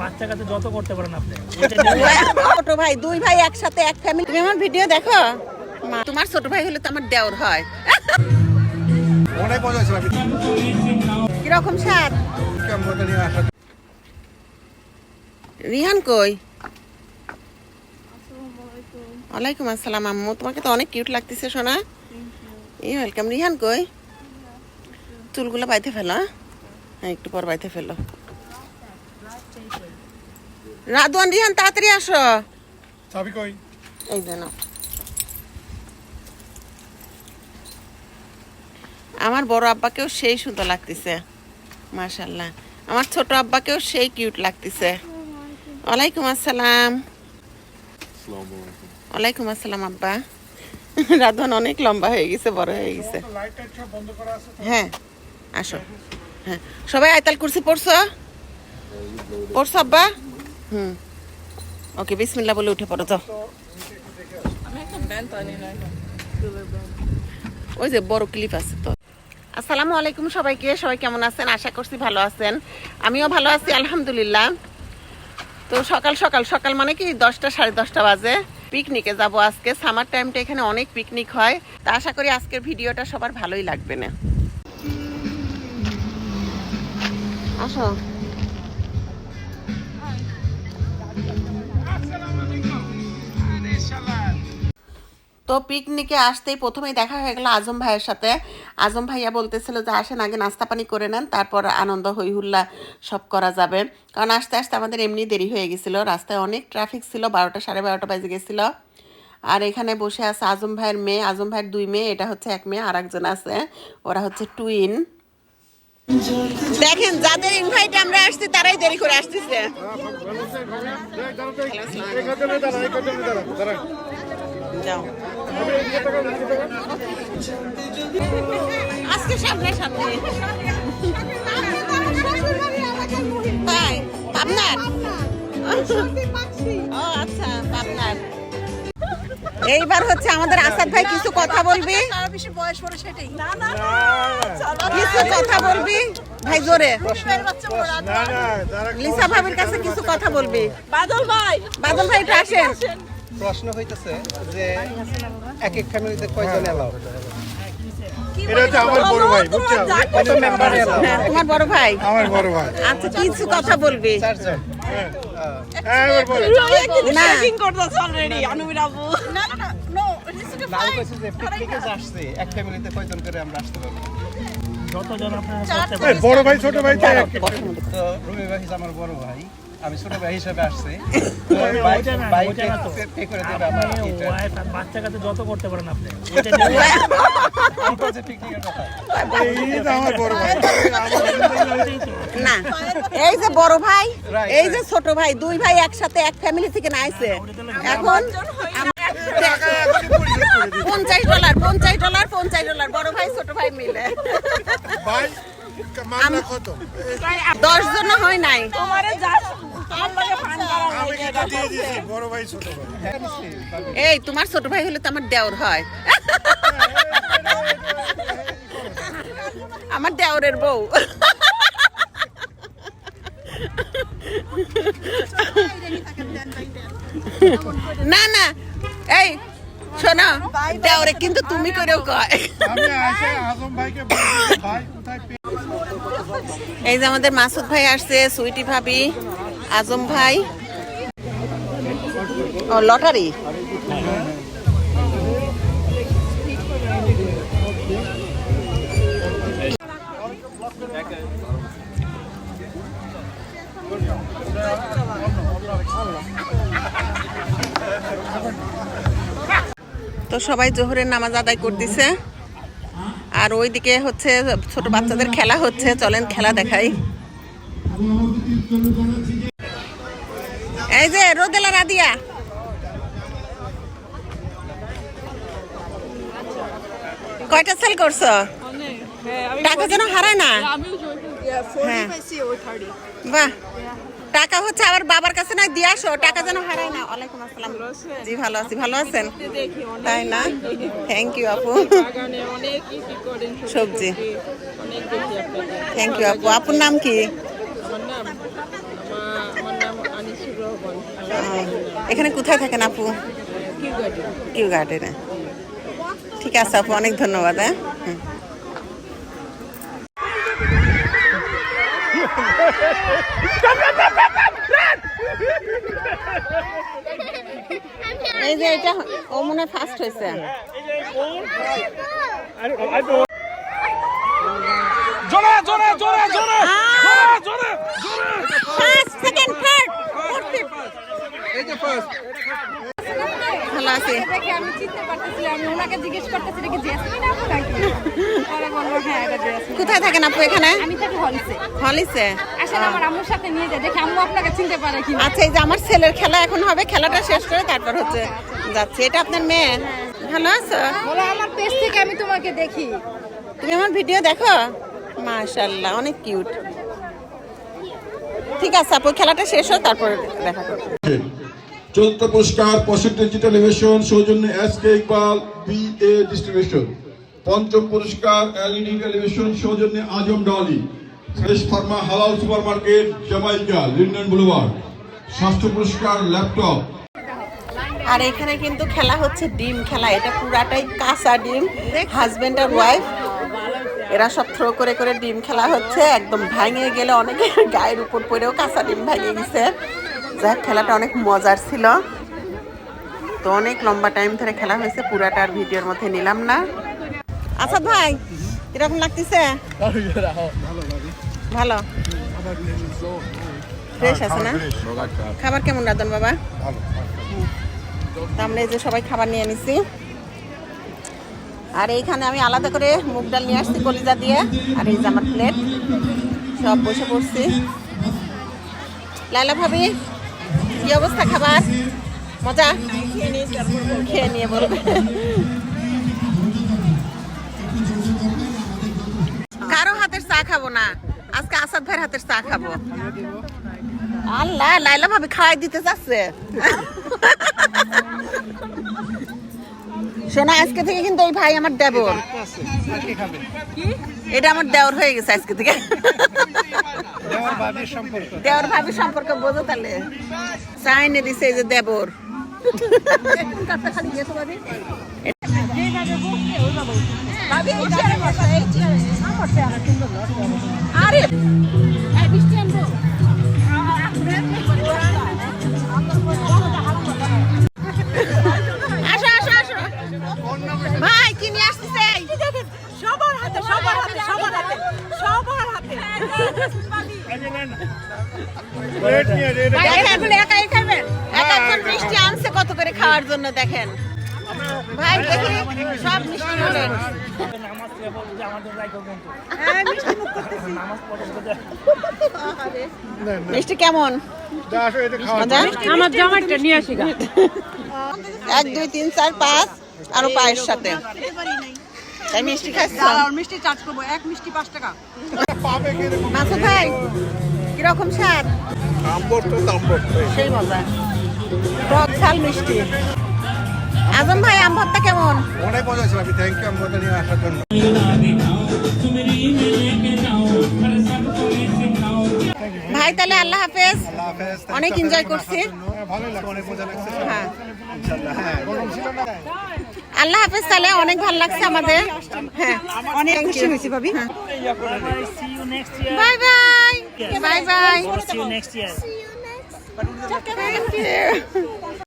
বাচ্চা কাছে যত করতে পারেন আপনি। ছোট ভাই, দুই ভাই একসাথে, এক ফ্যামিলি তুমি আমার ভিডিও দেখো? তোমার ছোট ভাই হলে তো আমার দেওর হয়। কীরকম রিহান কই? ওয়ালাইকুম আসসালাম, আম্মু। তোমাকে তো অনেক কিউট লাগতেছে, সোনা। ই ওয়েলকাম রিহান কই? চুলগুলো বাইতে ফেলো? হ্যাঁ? একটু পর বাইতে ফেলো। রাদওয়ান রিহান তাড়াতাড়ি আসো। চাবি কই? এই যে। আমার বড় আব্বাকেও সেই সুন্দর লাগতেছে মাশাল্লাহ আমার ছোট আব্বাকেও সেই কিউট লাগতেছে। ওয়ালাইকুম আসসালাম। ওয়ালাইকুম আসসালাম আব্বা। রাধন অনেক লম্বা হয়ে গেছে বড় হয়ে গেছে। হ্যাঁ আসো। হ্যাঁ। সবাই আয়তাল কুরসি পড়ছো পড়ছো আব্বা? হুম। ওকে বিসমিল্লা বলে উঠে পড়ো তো ওই যে বড় ক্লিপ আছে তো। আসসালামু আলাইকুম সবাইকে সবাই কেমন আছেন? আশা করছি ভালো আছেন। আমিও ভালো আছি আলহামদুলিল্লাহ। তো সকাল সকাল সকাল মানে কি দশটা সাড়ে দশটা বাজে। পিকনিকে যাব আজকে। সামার টাইমটা এখানে অনেক পিকনিক হয়। তা আশা করি আজকের ভিডিওটা সবার ভালোই লাগবে না। আসো। তো পিকনিকে আসতেই প্রথমেই দেখা হয়ে গেল আজম ভাইয়ের সাথে। আজম ভাইয়া বলতেছিল যে আসেন, আগে নাস্তা পানি করে নেন, তারপর আনন্দ হইহুল্লা সব করা যাবে। কারণ আস্তে আস্তে আমাদের এমনি দেরি হয়ে গেছিল। রাস্তায় অনেক ট্রাফিক ছিল, বারোটা সাড়ে বারোটা বাজে গেছিল। আর এখানে বসে আছে আজম ভাইয়ের মেয়ে, আজম ভাইয়ের দুই মেয়ে, এটা হচ্ছে এক মেয়ে আর একজন আছে, ওরা হচ্ছে টুইন দেখেন যাদের ইনভাইটে আমরা আসছি তারাই দেরি করে আসতেছে। আজকে সামনে সামনে। তাই পাবনার এইবার হচ্ছে আমাদের আসাদ ভাই কিছু কথা বলবি কিছু কথা বলবি ভাই জোরে লিসা ভাবির কাছে কিছু কথা বলবি বাদল ভাই বাদল ভাই আসেন প্রশ্ন হইতেছে যে এক এক ফ্যামিলিতে কয়জন এলাও এটা হচ্ছে আমার বড় ভাই বুঝছ? কত মেম্বার হ্যাঁ, তোমার বড় ভাই। আমার বড় ভাই। আচ্ছা কিছু কথা বলবি। হ্যাঁ এবার বলে না। চেকিং করতেছ অলরেডি আনুবির আবু। না না নো না আমি কইছি যে পিকনিকে যে আসছে এক ফ্যামিলিতে কয়জন করে আমরা আসতে পারব? যতজন আপনারা করতে এই বড় ভাই ছোট ভাই তো রুমি ভাই আমার বড় ভাই। আমি ছোট ভাই হিসেবে আসছি। বাচ্চা কাছে যত করতে পারেন আপনি। না এই যে বড় ভাই এই যে ছোট ভাই দুই ভাই একসাথে এক ফ্যামিলি থেকে নাইছে এখন পঞ্চাশ ডলার পঞ্চাশ ডলার পঞ্চাশ ডলার বড় ভাই ছোট ভাই মিলে। দশ জন হয় নাই। এই তোমার ছোট ভাই হলে তো আমার দেওর হয়। আমার দেওরের বউ। না না এই শোনো দেওরে কিন্তু তুমি করেও কয়। এই যে আমাদের মাসুদ ভাই আসছে, সুইটি ভাবি, আজম ভাই। ও, লটারি? তো সবাই জোহরের নামাজ আদায় করতেছে। আর ওইদিকে হচ্ছে ছোট বাচ্চাদের খেলা হচ্ছে। চলেন খেলা দেখাই। এই যে রোদেলা রাদিয়া কয়টা সেল করছ? টাকা যেন হারায় না। হ্যাঁ। বাহ। টাকা হচ্ছে আবার বাবার কাছে না দিয়ে আসো। টাকা যেন হারায় না। ওয়ালাইকুম আসসালাম। জি ভালো আছি। ভালো আছেন? তাই না? থ্যাংক ইউ আপু। সবজি। থ্যাংক ইউ আপু। আপুর নাম কি? এখানে কোথায় থাকেন আপু? কিউ গার্ডেনে ঠিক আছে আপু। অনেক ধন্যবাদ হ্যাঁ। এই যে এটা ও মনে ফার্স্ট হয়েছে জোরে জোরে জোরে জোরে জোরে ফার্স্ট সেকেন্ড থার্ড এই যে ফার্স্ট ভালো আছে। আমি চিনতে পারতেছি আমি ওনাকে জিজ্ঞেস করতেছি এটা কি জেসমিন আপু নাকি? পরে বলব হ্যাঁ এটা জেসমিন কোথায় থাকেন আপু এখানে? আমি থাকি হলিসে হলিসে আসলে আমার আম্মুর সাথে নিয়ে যায় দেখি আম্মু আপনাকে চিনতে পারে কি আচ্ছা এই যে আমার ছেলের খেলা এখন হবে খেলাটা শেষ করে তারপর হচ্ছে যাচ্ছে। এটা আপনার মেয়ে? ভালো আছো? বলো আমার পেজ থেকে আমি তোমাকে দেখি। তুমি আমার ভিডিও দেখো? মাশাল্লাহ অনেক কিউট। ঠিক আছে আপু খেলাটা শেষ হোক তারপর দেখা করব। চতুর্থ পুরস্কার পঁয়ষট্টি ডিজিটাল সৌজন্য S K Iqbal B A distribution পঞ্চম পুরস্কার এলইডি টেলিভিশন সৌজন্যে আজম ডলি ফ্রেশ ফার্মা হালাল super market Jamaica Linden boulevard ষষ্ঠ পুরস্কার ল্যাপটপ। আর এখানে কিন্তু খেলা হচ্ছে ডিম খেলা। এটা পুরাটাই কাঁচা ডিম। হাজবেন্ড আর ওয়াইফ এরা সব থ্রো করে করে ডিম খেলা হচ্ছে। একদম ভাঙে গেলে অনেকে গায়ের উপর পড়েও কাঁচা ডিম ভেঙে গেছে। যাক খেলাটা অনেক মজার ছিল। তো অনেক লম্বা টাইম ধরে খেলা হয়েছে পুরাটার ভিডিওর মধ্যে নিলাম না। আচ্ছা ভাই কীরকম লাগতেছে? ভালো? ফ্রেশ আছে না? খাবার কেমন রাজন বাবা? আমরা এই যে সবাই খাবার নিয়ে নিছি। আর এইখানে আমি আলাদা করে মুগ ডাল নিয়ে আসছি কলিজা দিয়ে, আর এই যে আমার প্লেট সব বসে পড়ছি। লাইলা ভাবি, কি অবস্থা খাবার? মজা? খেয়ে নিয়ে বলবে। হাতের চা খাব। আল্লাহ লাইলা ভাবি খাওয়াই দিতে চাচ্ছে শোনা আজকে থেকে কিন্তু এই ভাই আমার দেবর। আর কি খাবে এটা আমার দেওর হয়ে গেছে আজকে থেকে। দেওর ভাবি সম্পর্কে বোঝো তাহলে। চাইনে দিছে এই যে দেবর। আরে আসো আসো আসো। ভাই কি নিয়ে আসতেছে? সবার হাতে সবার হাতে সবার হাতে সবার হাতে। রেড নিয়ে রেড খাবেন এক একজন মিষ্টি আনছে কত করে খাওয়ার জন্য দেখেন। ভাই দেখি সব মিষ্টি হলেন নামাজ পড়ে বলব যে আমাদের রাখো কিন্তু নামাজ পড়ে বলব যে মিষ্টি কেমন? আমার জামাইটা নিয়ে আসি এক দুই তিন চার পাঁচ আরও পায়ের সাথে। তাই মিষ্টি খাচ্ছ? মিষ্টি চার্জ করব। এক মিষ্টি পাঁচ টাকা। মাসুদ ভাই কীরকম স্বাদ? আম্বর তো সেই মজা। টক ঝাল মিষ্টি। আজম ভাই আম ভর্তা কেমন? অনেক মজা ছিল আমি থ্যাংক ইউ আম্বরটা নিয়ে আসার জন্য। ভাই তাহলে আল্লাহ হাফেজ। অনেক এনজয় করছি। হ্যাঁ, ভালোই লাগছে অনেক মজা লাগছে। হ্যাঁ। ইনশাআল্লাহ হ্যাঁ। গরম ছিল না আল্লাহ হাফেজ তাহলে অনেক ভালো লাগছে আমাদের। হ্যাঁ। অনেক খুশি হয়েছি ভাবি. Bye bye bye bye you.